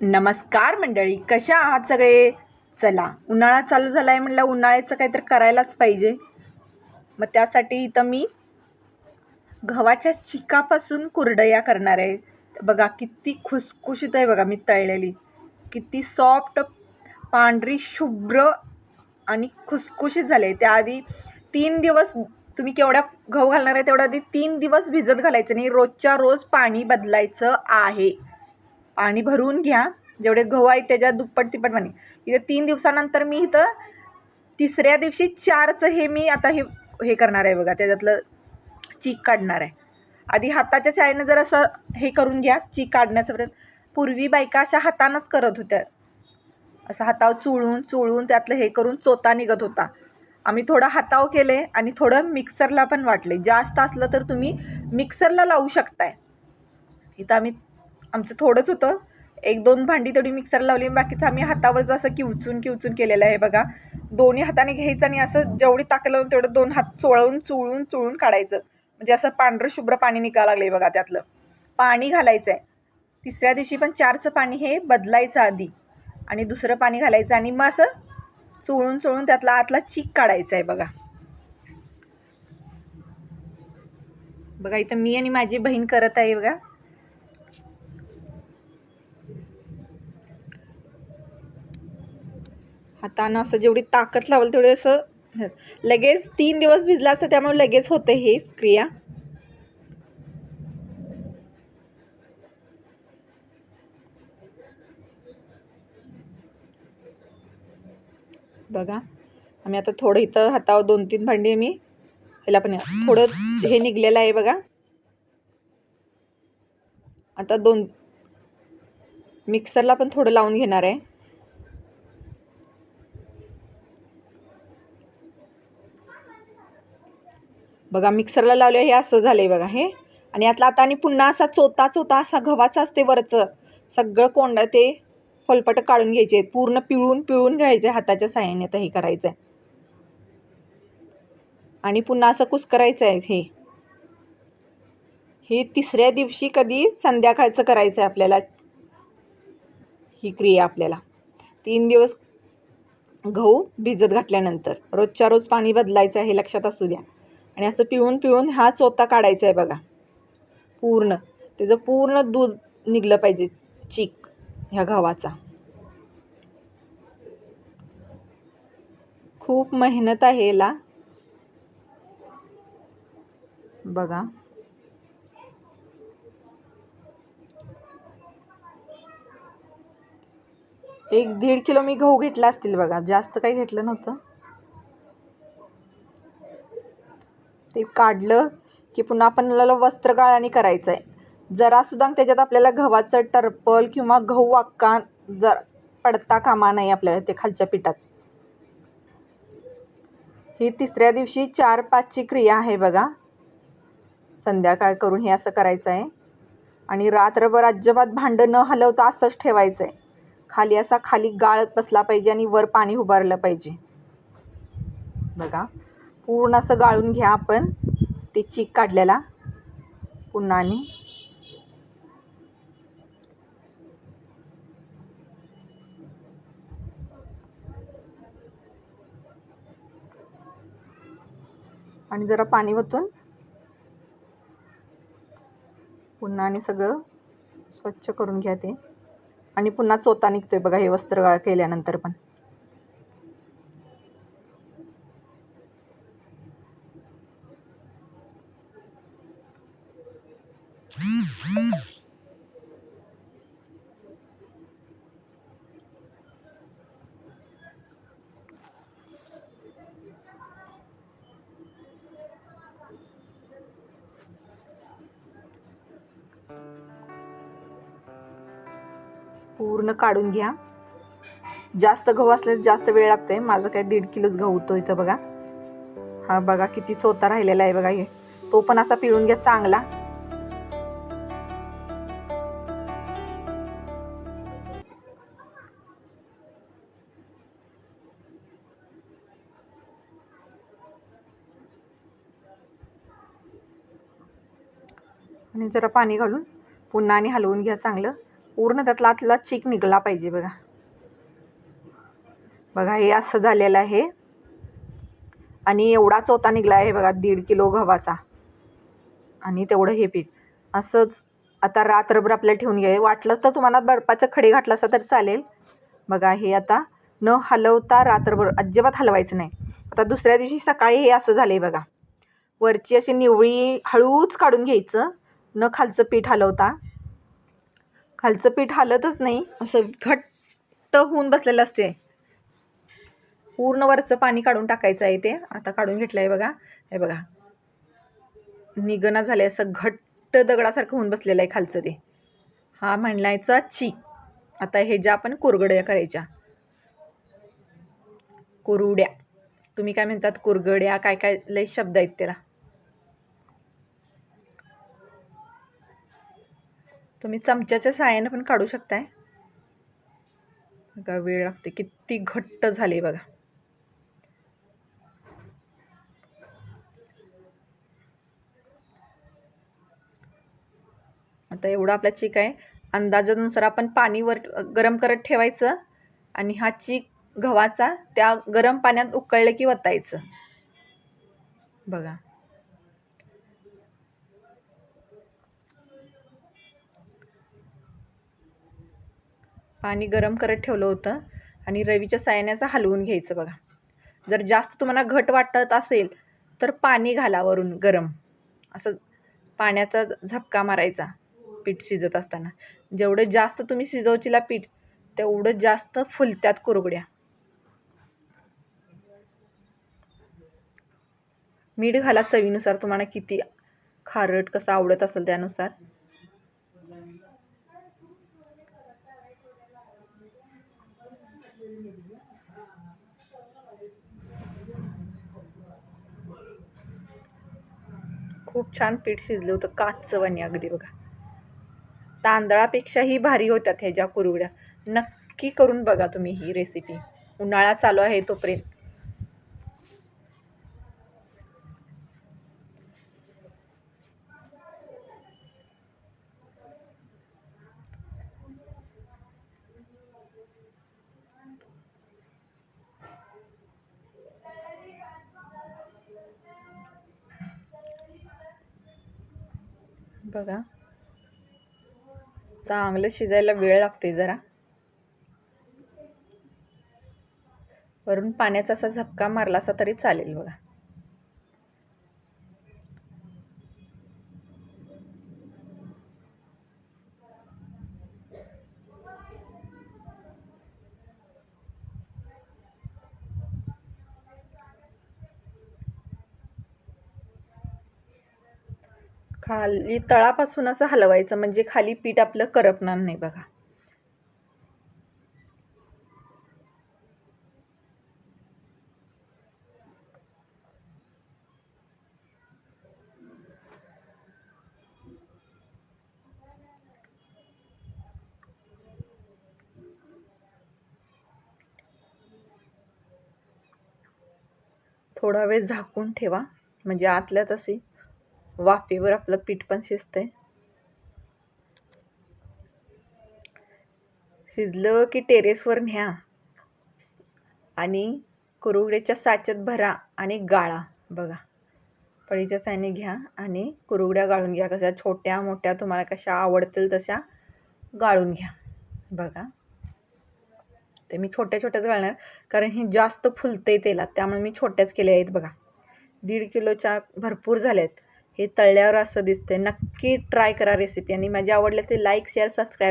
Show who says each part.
Speaker 1: नमस्कार मंडळी कशा आहात सगळे? चला उन्हाळा चालू झाला आहे म्हटलं उन्हाळ्याचं काहीतरी करायलाच पाहिजे. मग त्यासाठी इथं मी गव्हाच्या चिकापासून कुरडया करणार आहे. बघा किती खुसखुशीत आहे बघा मी तळलेली. किती सॉफ्ट पांढरी शुभ्र आणि खुसखुशीत झाले त्याआधी तीन दिवस तुम्ही केवढ्या गहू घालणार आहे तेवढ्या आधी तीन दिवस भिजत घालायचं नाही. रोजच्या रोज पाणी बदलायचं आहे. पाणी भरून घ्या. जेवढे गहू आहेत त्याच्या दुप्पट तिप्पट पाणी. इथं तीन दिवसानंतर मी इथं तिसऱ्या दिवशी चारचं हे मी आता हे हे करणार आहे बघा. त्याच्यातलं चीक काढणार आहे. आधी हाताच्या शाळेनं जर असं हे करून घ्या चीक काढण्याचा प्रयत्न पूर्वी बायका अशा हातानंच करत होत्या. असं हातावर चुळून चुळून त्यातलं हे करून चोता निघत होता. आम्ही थोडं हाताव केले आणि थोडं मिक्सरला पण वाटले. जास्त असलं तर तुम्ही मिक्सरला लावू शकताय. इथं आम्ही आमचं थोडंच होतं. एक दोन भांडी तेवढी मिक्सर लावली बाकीचं आम्ही हातावरच असं किवचून किवचून केलेलं आहे बघा. दोन्ही हाताने घ्यायचं आणि असं जेवढी ताकलं तेवढं दोन हात चोळून चुळून चुळून काढायचं. म्हणजे असं पांढरं शुभ्र पाणी निघायला लागलं आहे बघा त्यातलं. पाणी घालायचं आहे तिसऱ्या दिवशी पण चारचं पाणी हे बदलायचं आधी. आणि दुसरं पाणी घालायचं आणि मग असं चोळून चोळून त्यातला आतला चीक काढायचा आहे बघा. बघा इथं मी आणि माझी बहीण करत आहे बघा. हातानं असं जेवढी ताकद लावलं तेवढे असं लगेच तीन दिवस भिजला असतं त्यामुळे लगेच होते हे क्रिया. बघा आम्ही आता थोडं इथं हातावर दोन तीन भांडी मी ह्याला पण थोडं हे निघलेलं आहे बघा. आता दोन मिक्सरला पण थोडं लावून घेणार आहे. बघा मिक्सरला लावलं हे असं झालं आहे बघा हे. आणि यातला आता आणि पुन्हा असा चोता चोता असा गव्हाचा असते वरचं. सगळं कोंड ते फलपट काढून घ्यायचे आहेत. पूर्ण पिळून पिळून घ्यायचे हाताच्या साह्याने आता हे करायचं आहे आणि पुन्हा असं कुस्करायचं आहे हे. हे तिसऱ्या दिवशी कधी संध्याकाळचं करायचं आहे आपल्याला. ही क्रिया आपल्याला. तीन दिवस गहू भिजत घातल्यानंतर. रोजच्या रोज पाणी बदलायचं आहे हे लक्षात असू द्या. आणि असं पिळून पिळून हा चोथा काढायचा आहे बघा. पूर्ण. त्याचं पूर्ण दूध निघलं पाहिजे चीक ह्या गव्हाचा. खूप मेहनत आहे याला. बघा. एक दीड किलो मी गहू घेतला असतील बघा. जास्त काही घेतलं नव्हतं. ते काढलं की पुन्हा आपल्याला वस्त्र गाळणी करायचं आहे जरासुद्धा त्याच्यात आपल्याला गव्हाचं टर्पल किंवा गहू अक्का जर पडता कामा नाही आपल्याला ते खालच्या पिठात. ही तिसऱ्या दिवशी चार पाचची क्रिया आहे बघा. संध्याकाळ करून हे असं करायचं आहे आणि रात्रभर अजिबात भांडं न हलवता असंच ठेवायचं आहे खाली असा खाली गाळत बसला पाहिजे आणि वर पाणी उभारलं पाहिजे. बघा. पूर्ण असं गाळून घ्या आपण ते चीक काढलेला. पुन्हा आणि आणि जरा पाणी वतून पुन्हा आणि सगळं स्वच्छ करून घ्या ते. आणि पुन्हा चोता निघतोय बघा हे वस्त्रगाळ केल्यानंतर पण. पूर्ण काढून घ्या. जास्त गहू असले जास्त वेळ लागतोय. माझं काय दीड किलोच गहू होतो इथं बघा. हा बघा किती चोता राहिलेला आहे बघा हे. तो पण असा पिळून घ्या चांगला. आणि जरा पाणी घालून पुन्हा आणि हलवून घ्या चांगलं. पूर्ण त्यातला आतला चीक निघला पाहिजे बघा. बघा हे असं झालेलं आहे. आणि एवढा चोथा निघला आहे बघा दीड किलो गव्हाचा. आणि तेवढं हे पीठ. असंच आता रात्रभर आपल्याला ठेवून घ्यावे वाटलं तर तुम्हाला बर्फाचं खडे घातला असता तर चालेल. बघा हे आता न हलवता रात्रभर अजिबात हलवायचं नाही. आता दुसऱ्या दिवशी सकाळी हे असं झालं आहे बघा. वरची अशी निवळी हळूच काढून घ्यायचं. न खालचं पीठ हलवता. खालचं पीठ हलतच नाही. असं घट्ट होऊन बसलेलं असते. पूर्ण वरचं पाणी काढून टाकायचं आहे ते. आता काढून घेतलं आहे बघा. हे बघा. निगना झालं असं घट्ट दगडासारखं होऊन बसलेलं आहे खालचं ते. हा म्हणलायचा चीक आता हे ज्या आपण कुरगड्या करायच्या. कुरुड्या. तुम्ही काय म्हणतात कुरगड्या? काय काय लय शब्द आहेत त्याला? तुम्ही चमच्याच्या साहाय्याने पण काढू शकताय. बघा वेळ लागते. किती घट्ट झाली बघा. आता एवढा आपला चीक आहे. अंदाजानुसार आपण पाणीवर गरम करत ठेवायचं आणि हा चीक गव्हाचा त्या गरम पाण्यात उकळलं की वतायचं. बघा. पाणी गरम करत ठेवलं होतं आणि रवीच्या सायण्याचं हलवून घ्यायचं बघा. जर जास्त तुम्हाला घट वाटत असेल तर पाणी घाला वरून गरम. असं पाण्याचा झपका मारायचा पीठ शिजत असताना. जेवढं जास्त तुम्ही शिजवचीला पीठ तेवढं जास्त फुलत्यात कुरगड्या. मीठ घाला चवीनुसार तुम्हाला किती खारट कसं आवडत असेल त्यानुसार. खूप छान पीठ शिजलं होतं काचवणी अगदी बघा. तांदळापेक्षाही भारी होत्यात ह्याच्या कुरवड्या. नक्की करून बघा तुम्ही ही रेसिपी उन्हाळा चालू आहे तोपर्यंत. बघा. चांगलं शिजायला वेळ लागतोय जरा. वरून पाण्याचा असा झपका मारला असा तरी चालेल बघा. खाली तळापासून असं हलवायचं म्हणजे खाली पीठ आपलं करपणार नाही बघा. थोडा वेळ झाकून ठेवा म्हणजे आतल्या तशी वाफेवर आपलं पीठ पण शिजतंय. शिजलं की टेरेसवर न्या. आणि कुरुगड्याच्या साच्यात भरा आणि गाळा. बघा पळीच्या सायने घ्या आणि कुरुगड्या गाळून घ्या. कशा छोट्या मोठ्या तुम्हाला कशा आवडतील तशा गाळून घ्या. बघा. ते मी छोट्या छोट्याच घालणार. कारण हे जास्त फुलते तेलात. त्यामुळे मी छोट्याच केल्या आहेत बघा. दीड किलोच्या भरपूर झाल्या आहेत हे तळल्यावर असं दिसतंय. नक्की ट्राय करा रेसिपी आणि माझी आवडल्यास ते लाईक शेअर सबस्क्राईब